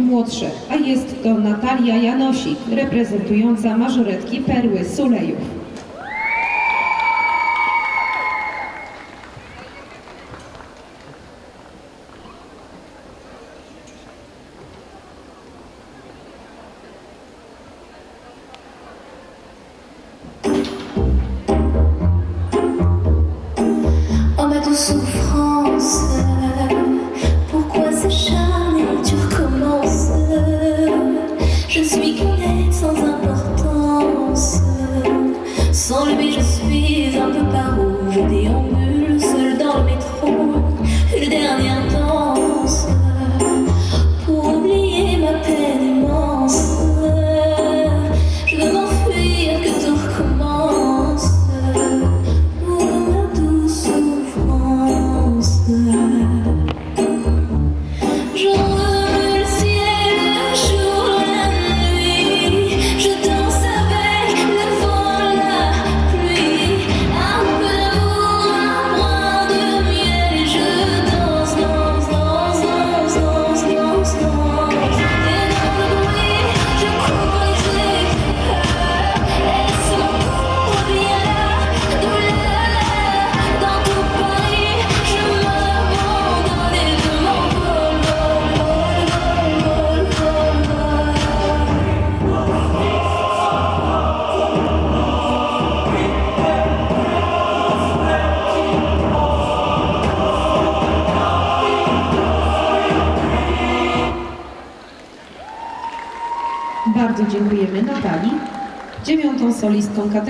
młodsze, a jest to Natalia Janosik, reprezentująca mażoretki Perły Sulejów. sans importance. Sans lui, je suis un peu partout. Bardzo dziękujemy Natalii, dziewiątą solistką kategorii.